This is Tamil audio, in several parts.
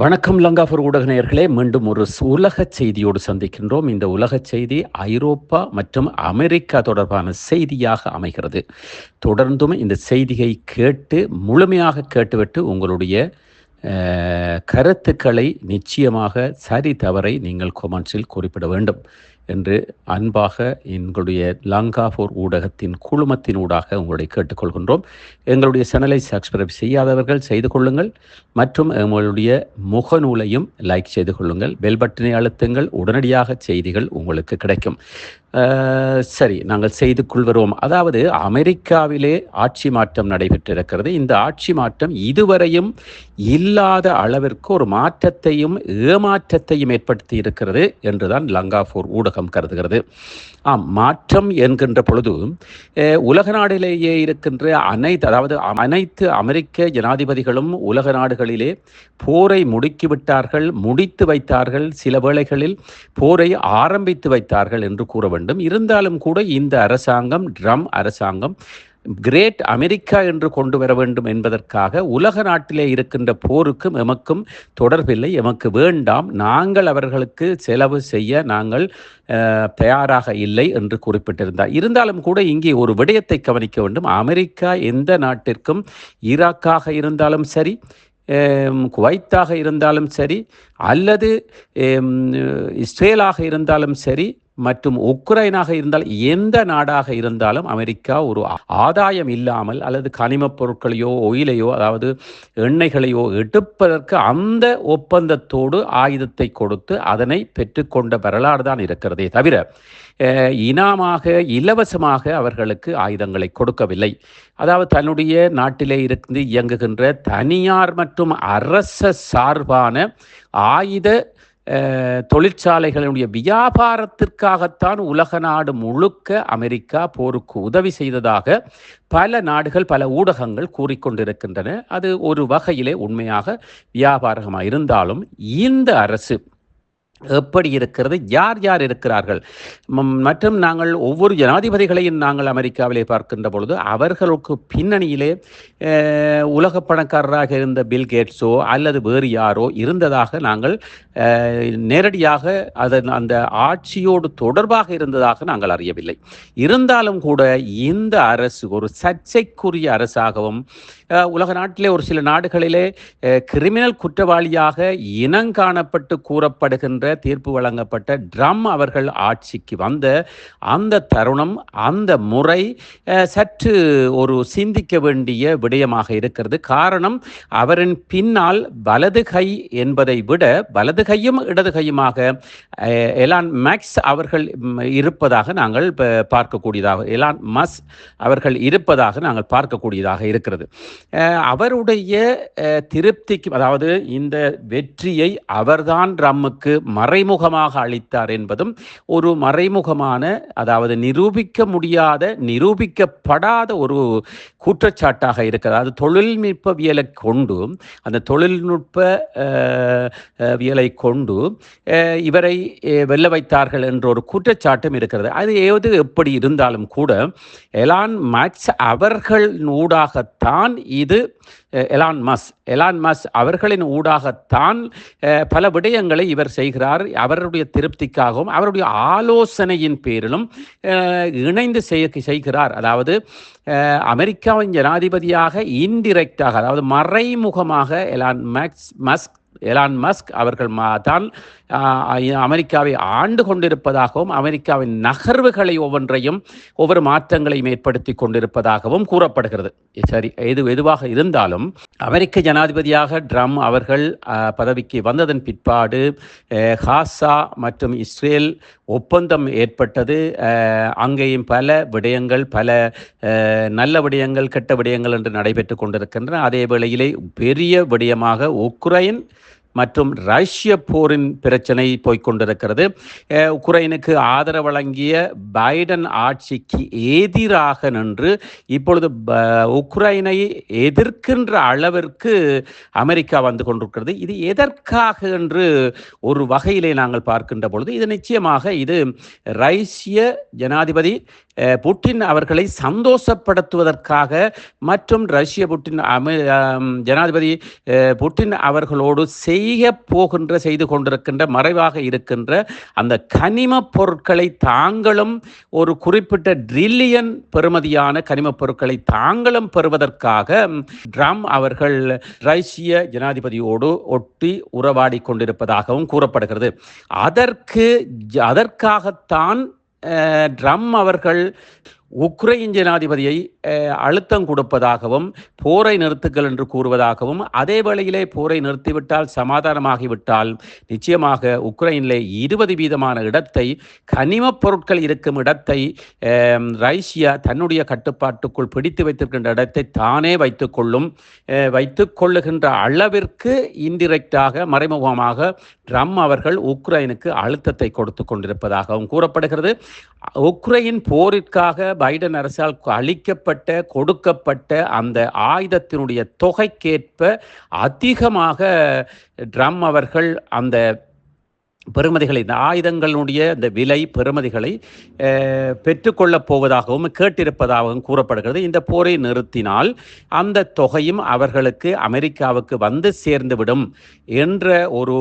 வணக்கம் லங்காபூர் ஊடக நேயர்களே மீண்டும் ஒரு உலக செய்தியோடு சந்திக்கின்றோம். இந்த உலக செய்தி ஐரோப்பா மற்றும் அமெரிக்கா தொடர்பான செய்தியாக அமைகிறது. தொடர்ந்தும் இந்த செய்தியை கேட்டு முழுமையாக கேட்டுவிட்டு உங்களுடைய கருத்துக்களை நிச்சயமாக சரி தவறை நீங்கள் கொமெண்ட்ஸில் குறிப்பிட வேண்டும். என்று அன்பாக எங்களுடைய லங்காபூர் ஊடகத்தின் குழுமத்தின் ஊடாக உங்களை கேட்டுக்கொள்கின்றோம். எங்களுடைய சேனலை சப்ஸ்கிரைப் செய்யாதவர்கள் செய்து கொள்ளுங்கள். மற்றும் எங்களுடைய முகநூலையும் லைக் செய்து கொள்ளுங்கள். பெல் பட்டனை அழுத்துங்கள். உடனடியாக செய்திகள் உங்களுக்கு கிடைக்கும். சரி நாங்கள் செய்து வருவோம் அதாவது அமெரிக்காவிலே ஆட்சி மாற்றம் நடைபெற்றிருக்கிறது. இந்த ஆட்சி மாற்றம் இதுவரையும் இல்லாத அளவிற்கு ஒரு மாற்றத்தையும் ஏமாற்றத்தையும் ஏற்படுத்தி இருக்கிறது என்றுதான் லங்காபூர் ஊடகம் கருதுகிறது. ஆம் மாற்றம் என்கின்ற பொழுது உலக நாடிலேயே இருக்கின்ற அனைத்து அதாவது அனைத்து அமெரிக்க ஜனாதிபதிகளும் உலக நாடுகளிலே போரை முடுக்கிவிட்டார்கள் முடித்து வைத்தார்கள் சில வேளைகளில் போரை ஆரம்பித்து வைத்தார்கள் என்று கூற வேண்டும். இருந்தாலும் கூட இந்த அரசாங்கம் ட்ரம் அரசாங்கம் கிரேட் அமெரிக்கா என்று கொண்டு வர வேண்டும் என்பதற்காக உலக நாட்டிலே இருக்கின்ற போருக்கும் எமக்கும் தொடர்பில்லை எமக்கு வேண்டாம். நாங்கள் அவர்களுக்கு செலவு செய்ய நாங்கள் தயாராக இல்லை என்று குறிப்பிட்டிருந்தார். இருந்தாலும் கூட இங்கே ஒரு விடயத்தை கவனிக்க வேண்டும். அமெரிக்கா எந்த நாட்டிற்கும் ஈராக்காக இருந்தாலும் சரி குவைத்தாக இருந்தாலும் சரி அல்லது இஸ்ரேலாக இருந்தாலும் சரி மற்றும் உக்ரைனாக இருந்தால் எந்த நாடாக இருந்தாலும் அமெரிக்கா ஒரு ஆதாயம் இல்லாமல் அல்லது கனிமப் பொருட்களையோ ஒயிலையோ அதாவது எண்ணெய்களையோ எடுப்பதற்கு அந்த ஒப்பந்தத்தோடு ஆயுதத்தை கொடுத்து அதனை பெற்றுக்கொண்ட வரலாறு தான் இருக்கிறதே தவிர இனாமாக இலவசமாக அவர்களுக்கு ஆயுதங்களை கொடுக்கவில்லை. அதாவது தன்னுடைய நாட்டிலே இருந்து இயங்குகின்ற தனியார் மற்றும் அரச சார்பான ஆயுத தொழிற்சாலைகளுடைய வியாபாரத்திற்காகத்தான் உலக நாடு முழுக்க அமெரிக்கா போருக்கு உதவி செய்ததாக பல நாடுகள் பல ஊடகங்கள் கூறிக்கொண்டிருக்கின்றன. அது ஒரு வகையிலே உண்மையாக வியாபாரமாக இருந்தாலும் இந்த அரசு எப்படி இருக்கிறது? யார் யார் இருக்கிறார்கள்? மற்றும் நாங்கள் ஒவ்வொரு ஜனாதிபதிகளையும் நாங்கள் அமெரிக்காவிலே பார்க்கின்ற பொழுது அவர்களுக்கு பின்னணியிலே உலக பணக்காரராக இருந்த பில் கேட்ஸோ அல்லது வேறு யாரோ இருந்ததாக நாங்கள் நேரடியாக அதன் அந்த ஆட்சியோடு தொடர்பாக இருந்ததாக நாங்கள் அறியவில்லை. இருந்தாலும் கூட இந்த அரசு ஒரு சர்ச்சைக்குரிய அரசாகவும் உலக நாட்டிலே ஒரு சில நாடுகளிலே கிரிமினல் குற்றவாளியாக இனங்காணப்பட்டு கூறப்படுகின்ற தீர்ப்பு வழங்கப்பட்ட ட்ரம் அவர்கள் ஆட்சிக்கு வந்த அந்த தருணம் அந்த முறை சற்று ஒரு சிந்திக்க வேண்டிய விடயமாக இருக்கிறது. காரணம் அவரின் பின்னால் வலது கை என்பதை விட வலது கையும் இடது கையுமாக எலான் மேக்ஸ் அவர்கள் இருப்பதாக நாங்கள் பார்க்கக்கூடியதாக எலான் மஸ் அவர்கள் இருப்பதாக நாங்கள் பார்க்கக்கூடியதாக இருக்கிறது. அவருடைய திருப்திக்கு அதாவது இந்த வெற்றியை அவர்தான் ரம்முக்கு மறைமுகமாக அளித்தார் என்பதும் ஒரு மறைமுகமான அதாவது நிரூபிக்க முடியாத நிரூபிக்கப்படாத ஒரு குற்றச்சாட்டாக இருக்கிறது. அது தொழில்நுட்பவியலை கொண்டு அந்த தொழில்நுட்ப வியலை கொண்டு இவரை வெல்ல வைத்தார்கள் என்ற ஒரு குற்றச்சாட்டும் இருக்கிறது. அது ஏது எப்படி இருந்தாலும் கூட எலான் மேக்ஸ் அவர்கள் ஊடாகத்தான் இது எலான் மஸ். எலான் மஸ் அவர்களின் ஊடாகத்தான் பல விடயங்களை இவர் செய்கிறார். அவருடைய திருப்திக்காகவும் அவருடைய ஆலோசனையின் பேரிலும் இணைந்து செய்ய செய்கிறார். அதாவது அமெரிக்காவின் ஜனாதிபதியாக இன்டிரெக்டாக அதாவது மறைமுகமாக Elon Max Musk Elon Musk அவர்கள் தான் அமெரிக்காவை ஆண்டு கொண்டிருப்பதாகவும் அமெரிக்காவின் நகர்வுகளை ஒவ்வொன்றையும் ஒவ்வொரு மாற்றங்களையும் ஏற்படுத்தி கொண்டிருப்பதாகவும் கூறப்படுகிறது. சரி எது எதுவாக இருந்தாலும் அமெரிக்க ஜனாதிபதியாக ட்ரம் அவர்கள் பதவிக்கு வந்ததன் பிற்பாடு ஹாசா மற்றும் இஸ்ரேல் ஒப்பந்தம் ஏற்பட்டது. அங்கேயும் பல விடயங்கள் பல நல்ல விடயங்கள் கெட்ட விடயங்கள் என்று நடைபெற்று கொண்டிருக்கின்றன. அதே வேளையிலே பெரிய விடயமாக உக்ரைன் மற்றும் ரஷ்ய போரின் பிரச்சனை போய்கொண்டிருக்கிறது உக்ரைனுக்கு ஆதரவு வழங்கிய பைடன் ஆட்சிக்கு எதிராக நின்று இப்பொழுது உக்ரைனை எதிர்க்கின்ற அளவிற்கு அமெரிக்கா வந்து கொண்டிருக்கிறது. இது எதற்காக என்று ஒரு வகையிலே நாங்கள் பார்க்கின்ற பொழுது இது நிச்சயமாக இது ரஷ்ய ஜனாதிபதி புட்டின் அவர்களை சந்தோஷப்படுத்துவதற்காக மற்றும் ரஷ்ய புட்டின் அமெ ஜனாதிபதி புட்டின் அவர்களோடு செய்ய போகின்ற செய்து கொண்டிருக்கின்ற மறைவாக இருக்கின்ற அந்த கனிம பொருட்களை தாங்களும் ஒரு குறிப்பிட்ட ட்ரில்லியன் பெறுமதியான கனிமப் பொருட்களை தாங்களும் பெறுவதற்காக ட்ரம் அவர்கள் ரஷ்ய ஜனாதிபதியோடு ஒட்டி உறவாடி கொண்டிருப்பதாகவும் கூறப்படுகிறது. அதற்கு ஜ- அதற்காகத்தான் ட்ரம் அவர்கள் உக்ரைன் ஜனாதிபதியை அழுத்தம் கொடுப்பதாகவும் போரை நிறுத்துக்கள் என்று கூறுவதாகவும் அதே வேளையிலே போரை நிறுத்திவிட்டால் சமாதானமாகிவிட்டால் நிச்சயமாக உக்ரைனிலே இருபது வீதமான இடத்தை கனிமப் பொருட்கள் இருக்கும் இடத்தை அஹ், ரஷ்யா தன்னுடைய கட்டுப்பாட்டுக்குள் பிடித்து வைத்திருக்கின்ற இடத்தை தானே வைத்துக்கொள்ளும் அஹ், வைத்துக் கொள்ளுகின்ற அளவிற்கு இன்டிரெக்டாக மறைமுகமாக ட்ரம் அவர்கள் உக்ரைனுக்கு அழுத்தத்தை கொடுத்து கொண்டிருப்பதாகவும் கூறப்படுகிறது. உக்ரைன் போரிற்காக பைடன் அரசால் அளிக்கப்பட்ட கொடுக்கப்பட்ட அந்த ஆயுதத்தினுடைய தொகைக்கேற்ப அதிகமாக ட்ரம் அவர்கள் அந்த பெறுமதிகளை இந்த ஆயுதங்களுடைய இந்த விலை பெறுமதிகளை பெற்றுக்கொள்ளப் போவதாகவும் கேட்டிருப்பதாகவும் கூறப்படுகிறது. இந்த போரை நிறுத்தினால் அந்த தொகையும் அவர்களுக்கு அமெரிக்காவுக்கு வந்து சேர்ந்துவிடும் என்ற ஒரு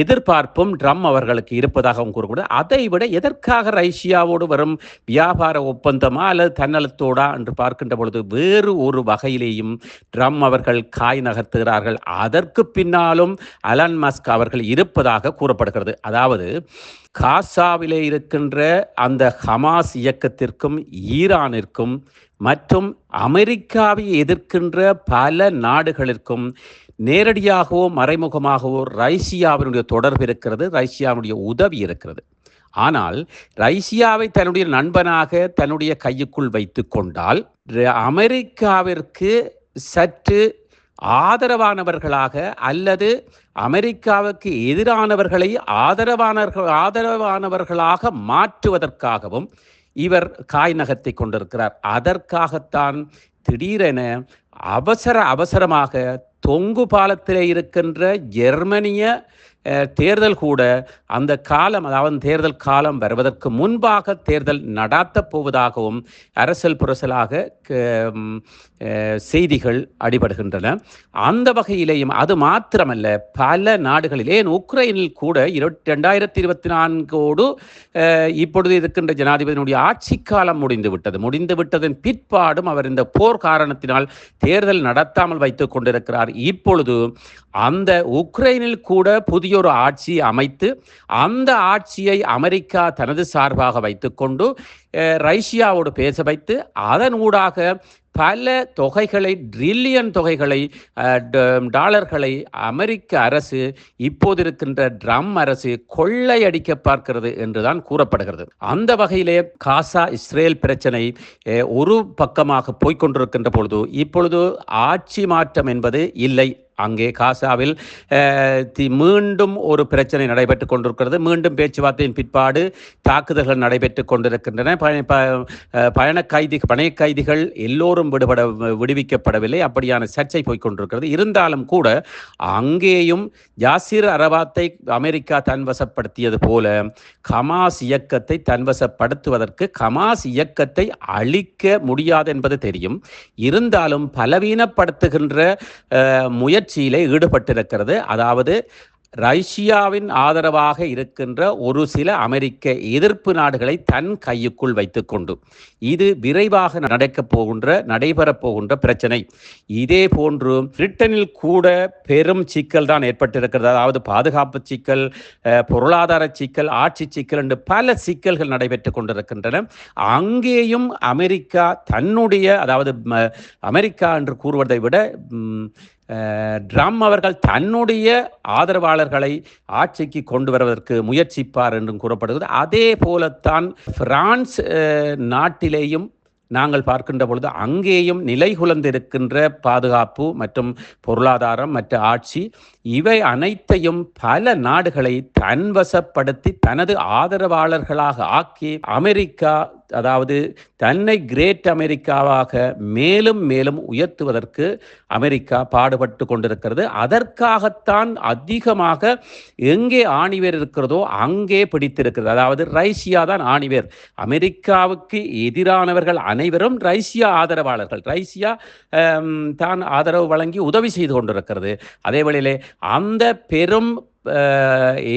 எதிர்பார்ப்பும் ட்ரம் அவர்களுக்கு இருப்பதாகவும் கூறக்கூடாது அதை விட எதற்காக ரஷ்யாவோடு வரும் வியாபார ஒப்பந்தமா அல்லது தன்னலத்தோடா என்று பார்க்கின்ற பொழுது வேறு ஒரு வகையிலேயும் ட்ரம் அவர்கள் காய் நகர்த்துகிறார்கள். அதற்கு பின்னாலும் அலன் மஸ்க் அவர்கள் இருப்பதாக கூறப்படுகிறது. அதாவது காசாவிலே இருக்கின்ற அந்த ஹமாஸ் இயக்கத்திற்கும் ஈரானிற்கும் மற்றும் அமெரிக்காவை எதிர்க்கின்ற பல நாடுகளிற்கும் நேரடியாகவோ மறைமுகமாகவோ ரஷ்யாவினுடைய தொடர்பு இருக்கிறது ரஷ்யாவுடைய உதவி இருக்கிறது. ஆனால் ரஷ்யாவை தன்னுடைய நண்பனாக தன்னுடைய கையுக்குள் வைத்து கொண்டால் அமெரிக்காவிற்கு சற்று ஆதரவானவர்களாக அல்லது அமெரிக்காவுக்கு எதிரானவர்களை ஆதரவானவர்கள் ஆதரவானவர்களாக மாற்றுவதற்காகவும் இவர் காய் நகர்த்தி கொண்டிருக்கிறார். அதற்காகத்தான் திடீரென அவசர அவசரமாக தொங்கு பாலத்திலே இருக்கின்ற ஜெர்மனிய தேர்தல் கூட அந்த காலம் அதாவது தேர்தல் காலம் வருவதற்கு முன்பாக தேர்தல் நடாத்தப் போவதாகவும் அரசல் புரசலாக க- செய்திகள் அடிபடுகின்றன. அந்த வகையிலேயும் அது மாத்திரமல்ல பல நாடுகளில் ஏன் உக்ரைனில் கூட இருபத்தி ரெண்டாயிரத்தி இருபத்தி நான்கோடு இப்பொழுது இருக்கின்ற ஜனாதிபதியினுடைய ஆட்சி காலம் முடிந்து விட்டது. முடிந்து விட்டதன் பிற்பாடும் அவர் இந்த போர் காரணத்தினால் தேர்தல் நடத்தாமல் வைத்துக் கொண்டிருக்கிறார். இப்பொழுது அந்த உக்ரைனில் கூட புதிய ஒரு ஆட்சி அமைத்து அந்த ஆட்சியை அமெரிக்கா தனது சார்பாக வைத்துக்கொண்டு ரைஷியாவோடு ரஷ்யாவோடு பேச வைத்து அதன் ஊடாக பல தொகைகளை ட்ரில்லியன் தொகைகளை ட- டாலர்களை அமெரிக்க அரசு இப்போது இருக்கின்ற ட்ரம் அரசு கொள்ளையடிக்க பார்க்கிறது என்றுதான் கூறப்படுகிறது. அந்த வகையிலே காசா இஸ்ரேல் பிரச்சனை ஒரு பக்கமாக போய்க்கொண்டிருக்கின்ற பொழுது இப்பொழுது ஆட்சி மாற்றம் என்பது இல்லை. அங்கே காசாவில் தி- மீண்டும் ஒரு பிரச்சனை நடைபெற்றுக் கொண்டிருக்கிறது. மீண்டும் பேச்சுவார்த்தையின் பிற்பாடு தாக்குதல்கள் நடைபெற்றுக் கொண்டிருக்கின்றன. ப- பயண கைதி பணைய கைதிகள் எல்லோரும் விடுபட விடுவிக்கப்படவில்லை. அப்படியான சர்ச்சை போய்கொண்டிருக்கிறது இருந்தாலும் கூட அங்கேயும் யாசிர் அரபாத்தை அமெரிக்கா தன்வசப்படுத்தியது போல கமாஸ் இயக்கத்தை தன்வசப்படுத்துவதற்கு கமாஸ் இயக்கத்தை அழிக்க முடியாது என்பது தெரியும். இருந்தாலும் பலவீனப்படுத்துகின்ற முயற்சியிலே ஈடுபட்டிருக்கிறது. அதாவது ரஷ்யாவின் ஆதரவாக இருக்கின்ற ஒரு சில அமெரிக்க எதிர்ப்பு நாடுகளை தன் கையுக்குள் வைத்துக்கொண்டு இது விரைவாக நடக்கப் போகின்ற நடைபெறப் போகின்ற பிரச்சனை. இதே போன்று பிரிட்டனில் கூட பெரும் சிக்கல் தான் ஏற்பட்டிருக்கிறது. அதாவது பாதுகாப்பு சிக்கல் பொருளாதார சிக்கல் ஆட்சி சிக்கல் என்று பல சிக்கல்கள் நடைபெற்றுக் கொண்டிருக்கின்றன. அங்கேயும் அமெரிக்கா தன்னுடைய அதாவது அமெரிக்கா என்று கூறுவதை விட ட்ரம் அவர்கள் தன்னுடைய ஆதரவாளர்களை ஆட்சிக்கு கொண்டு வருவதற்கு முயற்சிப்பார் என்றும் கூறப்படுகிறது. அதே போலத்தான் பிரான்ஸ் நாட்டிலேயும் நாங்கள் பார்க்கின்ற பொழுது அங்கேயும் நிலைகுலந்திருக்கின்ற பாதுகாப்பு மற்றும் பொருளாதாரம் மற்ற ஆட்சி இவை அனைத்தையும் பல நாடுகளை தன்வசப்படுத்தி தனது ஆதரவாளர்களாக ஆக்கி அமெரிக்கா அதாவது தன்னை கிரேட் அமெரிக்காவாக மேலும் மேலும் உயர்த்துவதற்கு அமெரிக்கா பாடுபட்டு கொண்டிருக்கிறது. அதற்காகத்தான் அதிகமாக எங்கே ஆணிவேர் இருக்கிறதோ அங்கே பிடித்திருக்கிறது. அதாவது ரைசியா தான் ஆணிவேர். அமெரிக்காவுக்கு எதிரானவர்கள் அனைவரும் ரைசியா ஆதரவாளர்கள். ரைசியா தான் ஆதரவு வழங்கி உதவி செய்து கொண்டிருக்கிறது. அதே வழியிலே அந்த பெரும்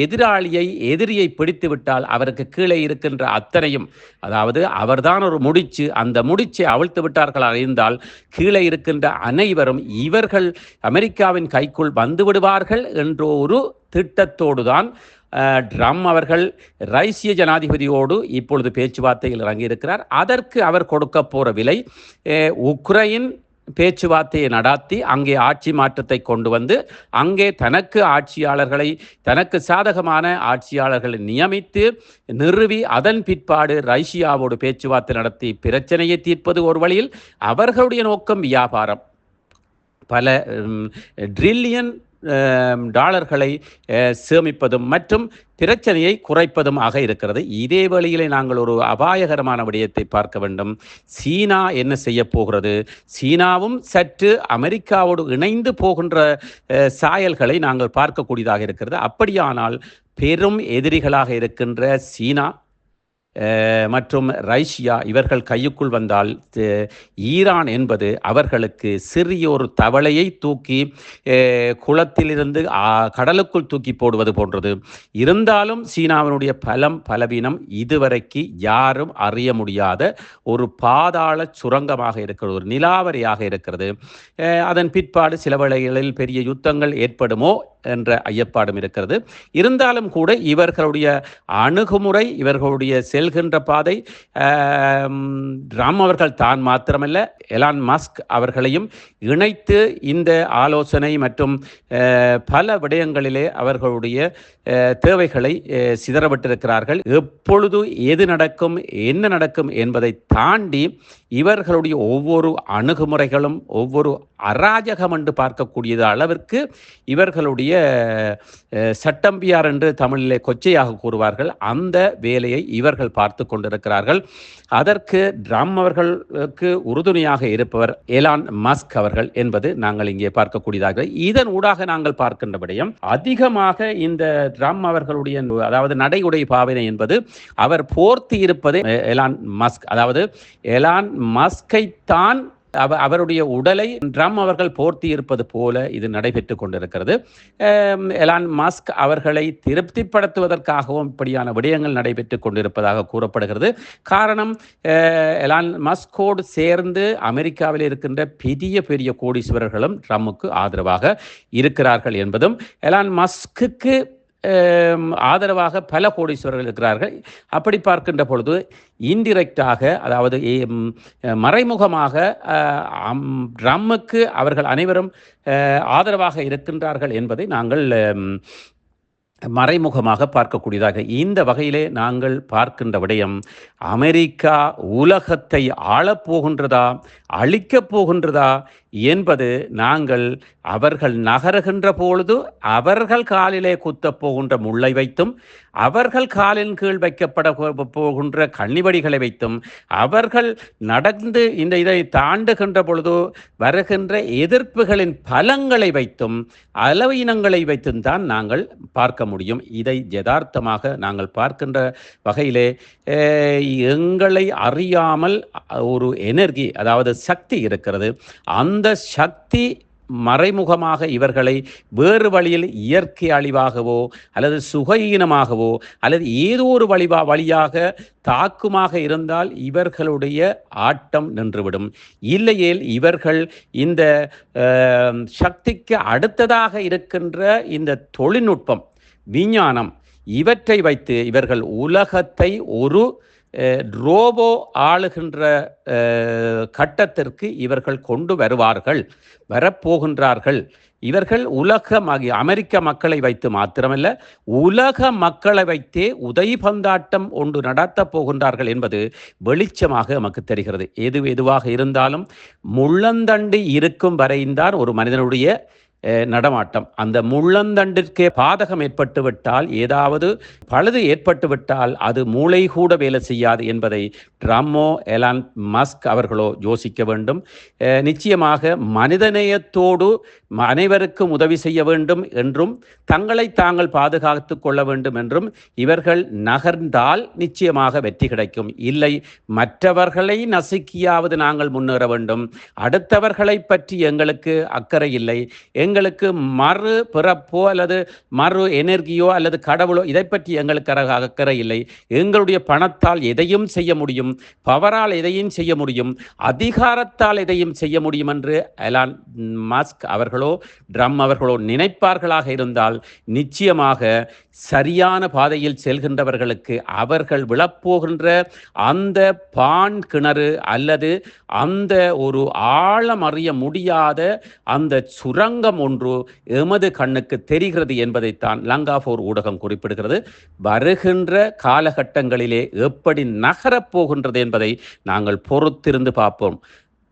எதிராளியை எதிரியை பிடித்து விட்டால் அவருக்கு கீழே இருக்கின்ற அத்தனையும் அதாவது அவர்தான் ஒரு முடிச்சு அந்த முடிச்சை அவிழ்த்து விட்டார்கள் அறிந்தால் கீழே இருக்கின்ற அனைவரும் இவர்கள் அமெரிக்காவின் கைக்குள் வந்து விடுவார்கள் என்ற ஒரு திட்டத்தோடு தான் ட்ரம் அவர்கள் ரைசிய ஜனாதிபதியோடு இப்பொழுது பேச்சுவார்த்தையில் இறங்கியிருக்கிறார். அதற்கு அவர் கொடுக்க போகிற விலை உக்ரைன் பேச்சுவார்த்தையை நடாத்தி அங்கே ஆட்சி மாற்றத்தை கொண்டு வந்து அங்கே தனக்கு ஆட்சியாளர்களை தனக்கு சாதகமான ஆட்சியாளர்களை நியமித்து நிறுவி அதன் பிற்பாடு ரைசியாவோடு பேச்சுவார்த்தை நடத்தி பிரச்சனையை தீர்ப்பது ஒரு வழியில் அவர்களுடைய நோக்கம் வியாபாரம். பல ட்ரில்லியன் டாலர்களை சேமிப்பதும் மற்றும் பிரச்சனையை குறைப்பதும் ஆக இருக்கிறது. இதே வழியிலே நாங்கள் ஒரு அபாயகரமான விடயத்தை பார்க்க வேண்டும். சீனா என்ன செய்ய போகிறது? சீனாவும் சற்று அமெரிக்காவோடு இணைந்து போகின்ற சாயல்களை நாங்கள் பார்க்கக்கூடியதாக இருக்கிறது. அப்படியானால் பெரும் எதிரிகளாக இருக்கின்ற சீனா மற்றும் ரைஷியா இவர்கள் கையுக்குள் வந்தால் ஈரான் என்பது அவர்களுக்கு சிறிய ஒரு தவளையை தூக்கி குளத்திலிருந்து கடலுக்குள் தூக்கி போடுவது போன்றது. இருந்தாலும் சீனாவினுடைய பலம் பலவீனம் இதுவரைக்கு யாரும் அறிய முடியாத ஒரு பாதாள சுரங்கமாக இருக்கிறது ஒரு நிலாவரியாக இருக்கிறது. அதன் பிற்பாடு சில வேளைகளில் பெரிய யுத்தங்கள் ஏற்படுமோ என்ற ஐயப்பாடும் இருக்கிறது. இருந்தாலும் கூட இவர்களுடைய அணுகுமுறை இவர்களுடைய செல்கின்ற பாதை ராம் அவர்கள் தான் மாத்திரமல்ல எலான் மஸ்க் அவர்களையும் இணைத்து இந்த ஆலோசனை மற்றும் பல விடயங்களிலே அவர்களுடைய தேவைகளை சிதறப்பட்டிருக்கிறார்கள் எப்பொழுது எது நடக்கும் என்ன நடக்கும் என்பதை தாண்டி இவர்களுடைய ஒவ்வொரு அணுகுமுறைகளும் ஒவ்வொரு அராஜகம் என்று பார்க்கக்கூடியது அளவிற்கு இவர்களுடைய சட்டம்பியார் என்று தமிழிலே கொச்சையாக கூறுவார்கள். அந்த வேலையை இவர்கள் பார்த்து கொண்டிருக்கிறார்கள். அதற்கு ட்ரம் அவர்களுக்கு உறுதுணையாக இருப்பவர் எலான் மஸ்க் அவர்கள் என்பது நாங்கள் இங்கே பார்க்கக்கூடியதாக. இதன் ஊடாக நாங்கள் பார்க்கின்ற விடயம் அதிகமாக இந்த ட்ரம் அவர்களுடைய அதாவது நடை உடை பாவனை என்பது அவர் போர்த்தி இருப்பது எலான் மஸ்க் அதாவது எலான் மஸ்கை தான் அவருடைய உடலை ட்ரம் அவர்கள் போர்த்தி இருப்பது போல இது நடைபெற்று கொண்டிருக்கிறது. எலான் மஸ்க் அவர்களை திருப்திப்படுத்துவதற்காகவும் இப்படியான விடயங்கள் நடைபெற்று கொண்டிருப்பதாக கூறப்படுகிறது. காரணம் எலான் மஸ்கோடு சேர்ந்து அமெரிக்காவில் இருக்கின்ற பெரிய பெரிய கோடீஸ்வரர்களும் ட்ரம்முக்கு ஆதரவாக இருக்கிறார்கள் என்பதும் எலான் மஸ்க்கு ஆதரவாக பல கோடீஸ்வரர்கள் இருக்கிறார்கள். அப்படி பார்க்கின்ற பொழுது இன்டிரெக்டாக அதாவது மறைமுகமாக ட்ரம்முக்கு அவர்கள் அனைவரும் ஆதரவாக இருக்கின்றார்கள் என்பதை நாங்கள் மறைமுகமாக பார்க்கக்கூடியதாக. இந்த வகையிலே நாங்கள் பார்க்கின்ற விடயம் அமெரிக்கா உலகத்தை ஆளப்போகின்றதா அழிக்கப் போகின்றதா என்பது நாங்கள் அவர்கள் நகருகின்ற பொழுது அவர்கள் காலிலே குத்தப் போகின்ற முள்ளை வைத்தும் அவர்கள் காலின் கீழ் வைக்கப்பட போகின்ற கண்ணிவடிகளை வைத்தும் அவர்கள் நடந்து இந்த இதை தாண்டுகின்ற பொழுது வருகின்ற எதிர்ப்புகளின் பலங்களை வைத்தும் அளவினங்களை வைத்தும் தான் நாங்கள் பார்க்க முடியும். இதை யதார்த்தமாக நாங்கள் பார்க்கின்ற வகையிலே எங்களை அறியாமல் ஒரு எனர்ஜி அதாவது சக்தி இருக்கிறது. அந்த சக்தி மறைமுகமாக இவர்களை வேறு வழியில் இயற்கை அழிவாகவோ அல்லது சுகஈனமாகவோ அல்லது ஏதோ ஒரு வழிவா வழியாக தாக்குமாக இருந்தால் இவர்களுடைய ஆட்டம் நின்றுவிடும். இல்லையேல் இவர்கள் இந்த சக்திக்கு அடுத்ததாக இருக்கின்ற இந்த தொழில்நுட்பம் விஞ்ஞானம் இவற்றை வைத்து இவர்கள் உலகத்தை ஒரு ரோபோ ஆளுகின்ற கட்டத்திற்கு இவர்கள் கொண்டு வருவார்கள் வரப்போகின்றார்கள். இவர்கள் உலக அமெரிக்க மக்களை வைத்து மாத்திரமல்ல உலக மக்களை வைத்தே உதயபந்தாட்டம் ஒன்று நடத்தப் போகின்றார்கள் என்பது வெளிச்சமாக நமக்கு தெரிகிறது. எது எதுவாக இருந்தாலும் முள்ளந்தண்டு இருக்கும் வரைந்தான் ஒரு மனிதனுடைய நடமாட்டம். அந்த முள்ளந்தண்டிற்கே பாதகம் ஏற்பட்டுவிட்டால் ஏதாவது பழுது ஏற்பட்டுவிட்டால் அது மூளை கூட வேலை செய்யாது என்பதை ட்ரம்மோ எலான் மஸ்க் அவர்களோ யோசிக்க வேண்டும். நிச்சயமாக மனிதநேயத்தோடு அனைவருக்கும் உதவி செய்ய வேண்டும் என்றும் தங்களை தாங்கள் பாதுகாத்து கொள்ள வேண்டும் என்றும் இவர்கள் நகர்ந்தால் நிச்சயமாக வெற்றி கிடைக்கும். இல்லை மற்றவர்களை நசுக்கியாவது நாங்கள் முன்னேற வேண்டும். அடுத்தவர்களை பற்றி எங்களுக்கு அக்கறை இல்லை. எங்களுக்கு மறு பிறப்போ அல்லது மறு எனர்கியோ அல்லது கடவுளோ இதை பற்றி எங்களுக்கு அக்கறை இல்லை எங்களுடைய பணத்தால் எதையும் செய்ய முடியும். பவரால் எதையும் செய்ய முடியும். அதிகாரத்தால் எதையும் செய்ய முடியும் என்று எலான் மாஸ்க் அவர்களோ ட்ரம் அவர்களோ நினைப்பார்களாக இருந்தால் நிச்சயமாக சரியான பாதையில் செல்கின்றவர்களுக்கு அவர்கள் விழப்போகின்ற அந்த பான் கிணறு அல்லது அந்த ஒரு ஆழம் அறிய முடியாத அந்த சுரங்கம் ஒன்று எமது கண்ணுக்கு தெரிகிறது என்பதைத்தான் லங்காபோர் ஊடகம் குறிப்பிடுகிறது. வருகின்ற காலகட்டங்களிலே எப்படி நகரப் போகின்றது என்பதை நாங்கள் பொறுத்திருந்து பார்ப்போம்.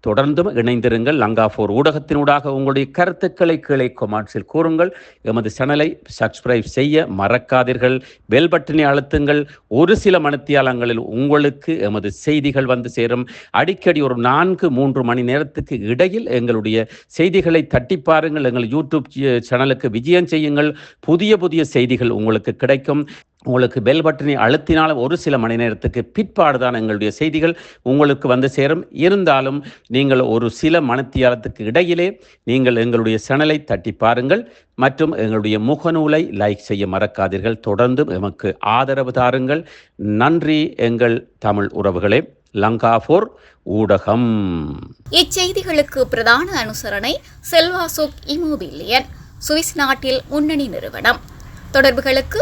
தொடர்ந்தும் இணைந்திருங்கள். லங்கா ஃபோர் ஊடகத்தினூடாக உங்களுடைய கருத்துக்களை கீழே கொமாட்ஸில் கூறுங்கள். எமது சேனலை சப்ஸ்கிரைப் செய்ய மறக்காதீர்கள். பெல் பட்டனை அழுத்துங்கள். ஒரு சில மணித்தியாலங்களில் உங்களுக்கு எமது செய்திகள் வந்து சேரும். அடிக்கடி ஒரு நான்கு மூன்று மணி நேரத்துக்கு இடையில் எங்களுடைய செய்திகளை தட்டி பாருங்கள். எங்கள் யூடியூப் சேனலுக்கு விஜயம் செய்யுங்கள். புதிய புதிய செய்திகள் உங்களுக்கு கிடைக்கும். உங்களுக்கு பெல் பட்டனை அழுத்தினாலும் ஒரு சில மணி நேரத்துக்கு பிற்பாடு தான் எங்களுடைய செய்திகள் உங்களுக்கு வந்து சேரும். இருந்தாலும் நீங்கள் ஒரு சில மனத்தியாலத்துக்கு இடையிலே நீங்கள் எங்களுடைய சேனலை தட்டி பாருங்கள். மற்றும் எங்களுடைய முகநூலை லைக் செய்ய மறக்காதீர்கள். தொடர்ந்து எமக்கு ஆதரவு தாருங்கள். நன்றி எங்கள் தமிழ் உறவுகளே. லங்காபோர் ஊடகம். இச்செய்திகளுக்கு பிரதான அனுசரணை செல்வாசோக் இமோபிலியன் சுவிஸ் நாட்டில் முன்னணி நிறுவனம். தொடர்புகளுக்கு